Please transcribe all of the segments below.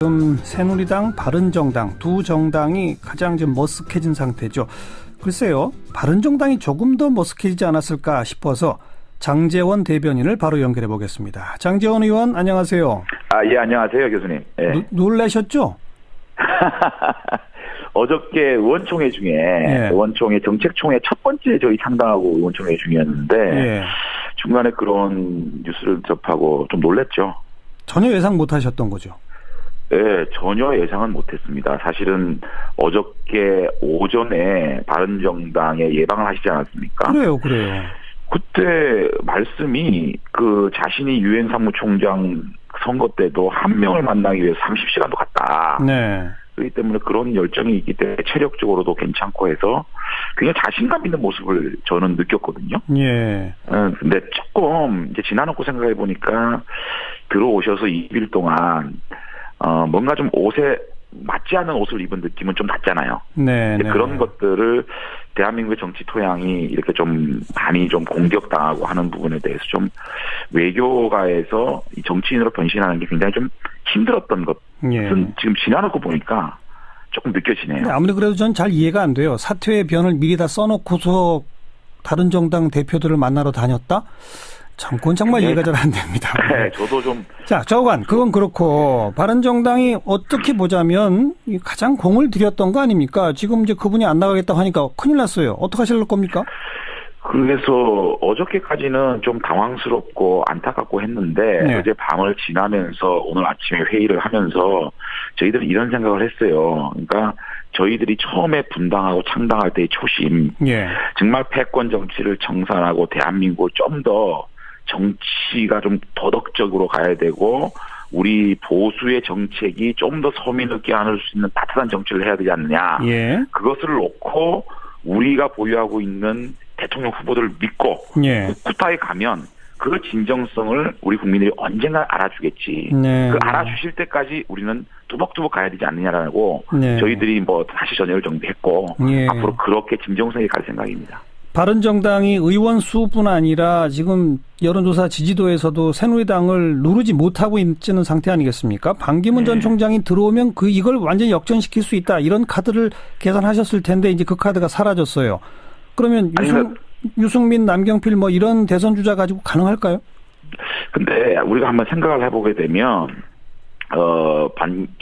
지금 새누리당, 바른정당 두 정당이 가장 좀 머쓱해진 상태죠. 글쎄요, 바른정당이 조금 더 머쓱해지지 않았을까 싶어서 장재원 대변인을 바로 연결해 보겠습니다. 장재원 의원 안녕하세요. 아, 예, 안녕하세요, 교수님. 예. 노- 놀라셨죠? 어저께 의원총회 중에, 예. 의원총회, 정책총회 첫 번째 저희 상당하고 의원총회 중이었는데, 예. 중간에 그런 뉴스를 접하고 좀 놀랬죠. 전혀 예상 못 하셨던 거죠. 예, 전혀 예상은 못했습니다. 사실은 어저께 오전에 바른정당에 예방을 하시지 않았습니까? 그래요, 그래요. 그때 말씀이 그 자신이 유엔 사무총장 선거 때도 한 명을 만나기 위해서 30시간도 갔다. 네. 그렇기 때문에 그런 열정이 있기 때문에 체력적으로도 괜찮고 해서 굉장히 자신감 있는 모습을 저는 느꼈거든요. 예. 어, 근데 조금 이제 지나놓고 생각해 보니까 들어오셔서 2일 동안 어, 뭔가 좀 옷에 맞지 않는 옷을 입은 느낌은 좀 났잖아요. 네. 네. 그런 것들을 대한민국의 정치 토양이 이렇게 좀 많이 좀 공격당하고 하는 부분에 대해서 좀 외교가에서 이 정치인으로 변신하는 게 굉장히 좀 힘들었던 것은 예. 지금 지나놓고 보니까 조금 느껴지네요. 근데 아무리 그래도 전 잘 이해가 안 돼요. 사퇴의 변을 미리 다 써놓고서 다른 정당 대표들을 만나러 다녔다? 참, 그건 정말 네. 이해가 잘 안 됩니다. 네, 저도 좀 자, 저관, 그건 그렇고, 바른정당이 어떻게 보자면 이 가장 공을 들였던 거 아닙니까? 지금 이제 그분이 안 나가겠다고 하니까 큰일 났어요. 어떡하실 겁니까? 그래서 어저께까지는 좀 당황스럽고 안타깝고 했는데 네. 어제 밤을 지나면서 오늘 아침에 회의를 하면서 저희들은 이런 생각을 했어요. 그러니까 저희들이 처음에 분당하고 창당할 때의 초심 예. 정말 패권 정치를 청산하고 대한민국을 좀 더 정치가 좀 도덕적으로 가야 되고 우리 보수의 정책이 좀 더 서민을 껴안을 수 있는 따뜻한 정치를 해야 되지 않느냐. 예. 그것을 놓고 우리가 보유하고 있는 대통령 후보들을 믿고 예. 쿠타에 가면 그 진정성을 우리 국민들이 언젠가 알아주겠지. 네. 그 알아주실 때까지 우리는 뚜벅뚜벅 가야 되지 않느냐라고 네. 저희들이 뭐 다시 전열을 정비했고 예. 앞으로 그렇게 진정성이 갈 생각입니다. 바른정당이 의원 수뿐 아니라 지금 여론조사 지지도에서도 새누리당을 누르지 못하고 있는 상태 아니겠습니까? 반기문 전 네. 총장이 들어오면 그 이걸 완전히 역전시킬 수 있다 이런 카드를 계산하셨을 텐데 이제 그 카드가 사라졌어요. 그러면 유승, 유승민, 남경필 뭐 이런 대선 주자 가지고 가능할까요? 근데 우리가 한번 생각을 해보게 되면 어반그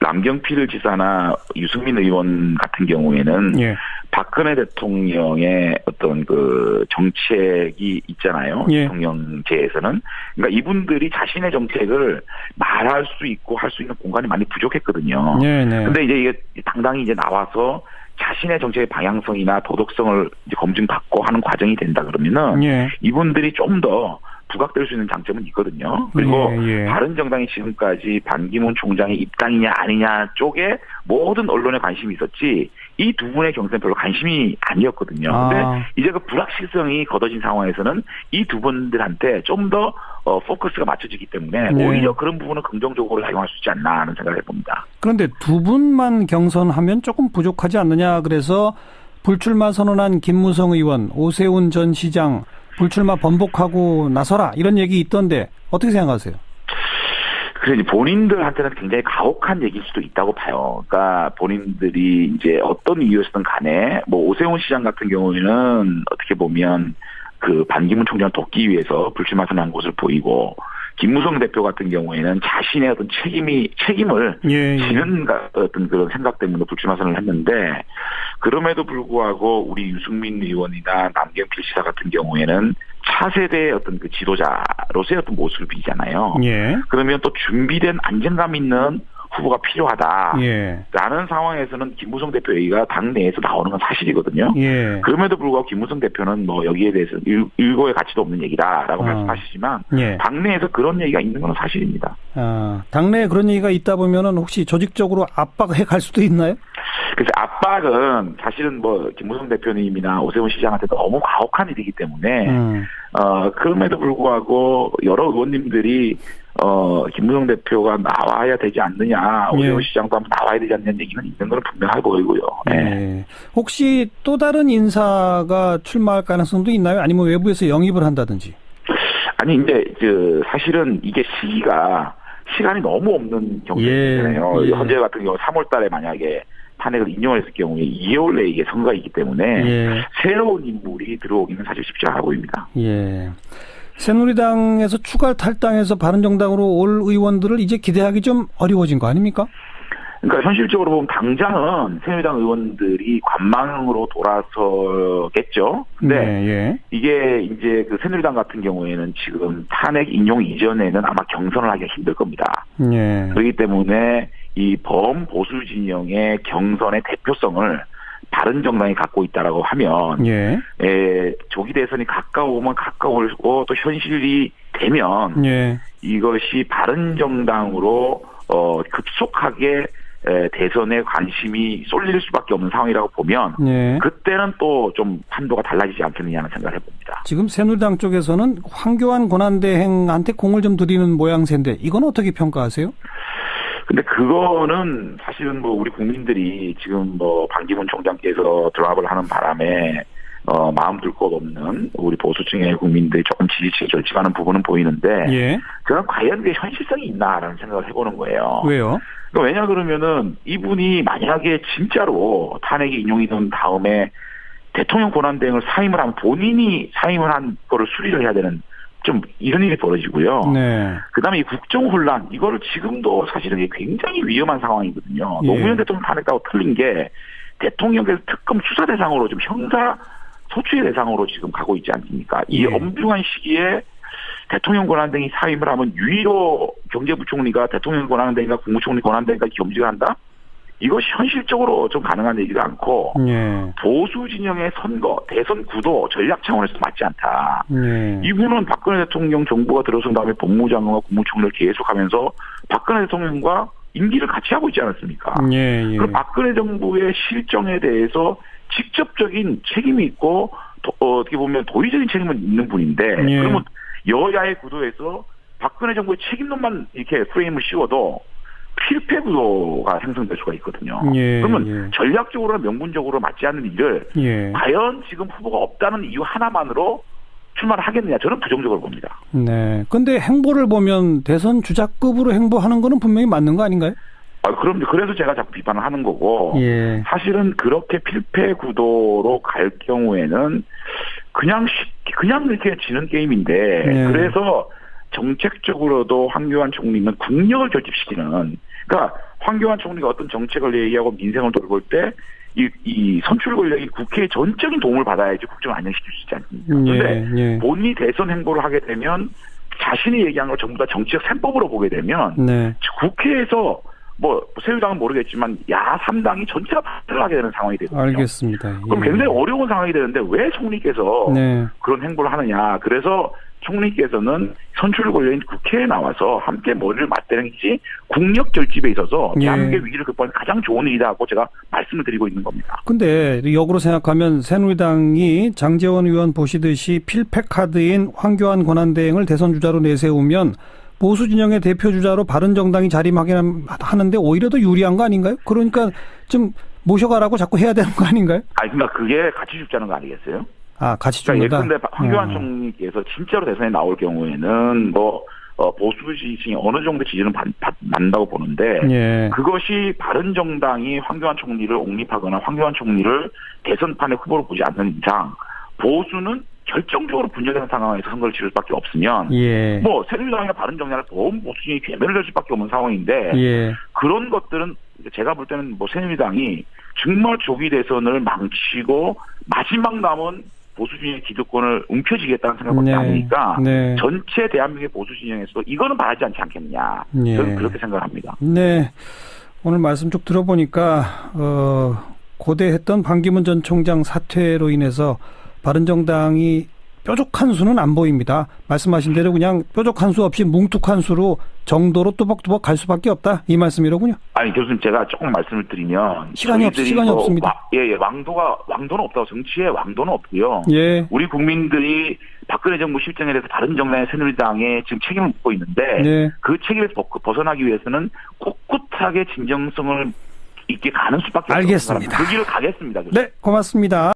남경필 지사나 유승민 의원 같은 경우에는 예. 박근혜 대통령의 어떤 그 정책이 있잖아요. 예. 대통령제에서는. 그러니까 이분들이 자신의 정책을 말할 수 있고 할 수 있는 공간이 많이 부족했거든요. 네, 네. 근데 이제 이게 당당히 이제 나와서 자신의 정책의 방향성이나 도덕성을 이제 검증받고 하는 과정이 된다 그러면은 예. 이분들이 좀 더 부각될 수 있는 장점은 있거든요. 그리고 예, 예. 바른 정당이 지금까지 반기문 총장의 입당이냐 아니냐 쪽에 모든 언론에 관심이 있었지 이 두 분의 경선에 별로 관심이 아니었거든요. 근데 아. 이제 그 불확실성이 걷어진 상황에서는 이 두 분들한테 좀더 어, 포커스가 맞춰지기 때문에 네. 오히려 그런 부분은 긍정적으로 작용할 수 있지 않나 하는 생각을 해봅니다. 그런데 두 분만 경선하면 조금 부족하지 않느냐 그래서 불출마 선언한 김무성 의원, 오세훈 전 시장 불출마 번복하고 나서라 이런 얘기 있던데 어떻게 생각하세요? 그래서 본인들한테는 굉장히 가혹한 얘기일 수도 있다고 봐요. 그러니까 본인들이 이제 어떤 이유였든 간에 뭐 오세훈 시장 같은 경우에는 어떻게 보면 그 반기문 총장을 돕기 위해서 불출마 선언한 것을 보이고 김무성 대표 같은 경우에는 자신의 어떤 책임이 책임을 예, 예. 지는 가- 어떤 그런 생각 때문에 불출마 선언을 했는데 그럼에도 불구하고 우리 유승민 의원이나 남경필 지사 같은 경우에는 차세대의 어떤 그 지도자로서의 어떤 모습이잖아요. 예. 그러면 또 준비된 안정감 있는 후보가 필요하다. 예. 라는 상황에서는 김무성 대표 얘기가 당내에서 나오는 건 사실이거든요. 예. 그럼에도 불구하고 김무성 대표는 뭐 여기에 대해서 일, 일고의 가치도 없는 얘기다라고 어. 말씀하시지만 예. 당내에서 그런 얘기가 있는 건 사실입니다. 아, 당내에 그런 얘기가 있다 보면은 혹시 조직적으로 압박해 갈 수도 있나요? 그래서 압박은 사실은 뭐 김무성 대표님이나 오세훈 시장한테 너무 가혹한 일이기 때문에 음. 어 그럼에도 불구하고 여러 의원님들이 어 김무성 대표가 나와야 되지 않느냐 오세훈 예. 시장도 한번 나와야 되지 않느냐 얘기는 있는 건 분명해 보이고요. 네. 예. 혹시 또 다른 인사가 출마할 가능성도 있나요? 아니면 외부에서 영입을 한다든지? 아니 이제 그 사실은 이게 시기가 시간이 너무 없는 경우잖아요. 예, 예. 현재 같은 경우 3월 달에 만약에 탄핵을 인용했을 경우에 2개월 내에 이게 선거가 있기 때문에 예. 새로운 인물이 들어오기는 사실 쉽지 않아 보입니다. 예. 새누리당에서 추가 탈당해서 바른정당으로 올 의원들을 이제 기대하기 좀 어려워진 거 아닙니까? 그러니까 현실적으로 보면 당장은 새누리당 의원들이 관망으로 돌아서겠죠. 근데 네, 예. 이게 이제 그 새누리당 같은 경우에는 지금 탄핵 인용 이전에는 아마 경선을 하기가 힘들 겁니다. 예. 그렇기 때문에 이 범보수 진영의 경선의 대표성을 바른 정당이 갖고 있다라고 하면 예. 에, 조기 대선이 가까우면 가까울고 또 현실이 되면 예. 이것이 바른 정당으로 어 급속하게 에, 대선에 관심이 쏠릴 수밖에 없는 상황이라고 보면 예. 그때는 또 좀 판도가 달라지지 않겠느냐는 생각을 해봅니다. 지금 새누리당 쪽에서는 황교안 권한대행한테 공을 좀 들이는 모양새인데 이건 어떻게 평가하세요? 근데 그거는 사실은 뭐 우리 국민들이 지금 뭐 반기문 총장께서 드랍을 하는 바람에 어 마음 둘것 없는 우리 보수층의 국민들이 조금 지지층이 결집하는 부분은 보이는데 예. 저는 과연 그게 현실성이 있나라는 생각을 해보는 거예요. 왜요? 그러니까 왜냐 그러면은 이분이 만약에 진짜로 탄핵이 인용이 된 다음에 대통령 권한 대행을 사임을 하면 본인이 사임을 한 거를 수리를 해야 되는 좀 이런 일이 벌어지고요. 네. 그다음에 이 국정 혼란 이거를 지금도 사실은 굉장히 위험한 상황이거든요. 예. 노무현 대통령 탄핵하고 틀린 게 대통령께서 특검 수사 대상으로 좀 형사 소추의 대상으로 지금 가고 있지 않습니까? 이 예. 엄중한 시기에 대통령 권한대행이 사임을 하면 유일로 경제부총리가 대통령 권한대행과 국무총리 권한대행까지 겸직을 한다? 이것이 현실적으로 좀 가능한 얘기가 않고 예. 보수 진영의 선거 대선 구도 전략 차원에서 맞지 않다. 예. 이분은 박근혜 대통령 정부가 들어선 다음에 법무장관과 국무총리를 계속하면서 박근혜 대통령과 임기를 같이 하고 있지 않았습니까? 예. 예. 그럼 박근혜 정부의 실정에 대해서 직접적인 책임이 있고 도- 어, 어떻게 보면 도의적인 책임은 있는 분인데 예. 그러면 여야의 구도에서 박근혜 정부의 책임론만 이렇게 프레임을 씌워도 필패 구도가 형성될 수가 있거든요. 예, 그러면 예. 전략적으로나 명분적으로 맞지 않는 일을 예. 과연 지금 후보가 없다는 이유 하나만으로 출마를 하겠느냐 저는 부정적으로 봅니다. 네. 근데 행보를 보면 대선 주자급으로 행보하는 거는 분명히 맞는 거 아닌가요? 아, 그럼 그래서 제가 자꾸 비판을 하는 거고 예. 사실은 그렇게 필패 구도로 갈 경우에는 그냥 쉽게 그냥 이렇게 지는 게임인데 네. 그래서 정책적으로도 황교안 총리는 국력을 결집시키는 그러니까 황교안 총리가 어떤 정책을 얘기하고 민생을 돌볼 때 이, 이 선출 권력이 국회의 전적인 도움을 받아야지 국정을 안정시킬 수 있지 않습니까? 그런데 예. 예. 본인이 대선 행보를 하게 되면 자신이 얘기한 걸 전부 다 정치적 셈법으로 보게 되면 네. 국회에서 뭐 새누리당은 모르겠지만 야 3당이 전체가 반대를 하게 되는 상황이 되거든요. 알겠습니다. 그럼 예. 굉장히 어려운 상황이 되는데 왜 총리께서 네. 그런 행보를 하느냐. 그래서 총리께서는 선출 권력인 국회에 나와서 함께 머리를 맞대는 것이 국력 결집에 있어서 예. 대한민국의 위기를 극복하는 가장 좋은 일이라고 제가 말씀을 드리고 있는 겁니다. 근데 역으로 생각하면 새누리당이 장재원 의원 보시듯이 필패 카드인 황교안 권한대행을 대선 주자로 내세우면 보수 진영의 대표 주자로 바른 정당이 자리하는데 오히려 더 유리한 거 아닌가요? 그러니까 좀 모셔가라고 자꾸 해야 되는 거 아닌가요? 아니 그러니까 그게 같이 죽자는 거 아니겠어요? 아, 같이 그러니까 죽는다. 예컨대 황교안 어. 총리께서 진짜로 대선에 나올 경우에는 뭐 어, 보수 지지층이 어느 정도 지지는 받, 받는다고 보는데 예. 그것이 바른 정당이 황교안 총리를 옹립하거나 황교안 총리를 대선판의 후보로 보지 않는 이상 보수는 결정적으로 분열되는 상황에서 선거를 치를 수밖에 없으면 예. 뭐 새누리당이나 바른 정당이나 보험 보수층이 괴멸될 수밖에 없는 상황인데 예. 그런 것들은 제가 볼 때는 뭐 새누리당이 정말 조기 대선을 망치고 마지막 남은 보수 진영의 기득권을 움켜쥐겠다는 생각밖에 네. 안 하니까 네. 전체 대한민국의 보수 진영에서도 이거는 바라지 않지 않겠느냐 예. 저는 그렇게 생각합니다. 네. 오늘 말씀 쭉 들어보니까, 어, 고대했던 반기문 전 총장 사퇴로 인해서 바른정당이 뾰족한 수는 안 보입니다. 말씀하신 대로 그냥 뾰족한 수 없이 뭉툭한 수로 정도로 뚜벅뚜벅 갈 수밖에 없다. 이 말씀이로군요. 아니 교수님 제가 조금 말씀을 드리면 시간이 없- 시간이 없습니다. 와- 예, 예, 왕도가 왕도는 없다고 정치에 왕도는 없고요. 예. 우리 국민들이 박근혜 정부 실정에 대해서 다른 정당의 새누리당에 지금 책임을 묻고 있는데 네. 그 책임에서 벗- 벗어나기 위해서는 꿋꿋하게 진정성을 있게 가는 수밖에 없는 알겠습니다. 그 길을 가겠습니다. 교수님. 네, 고맙습니다.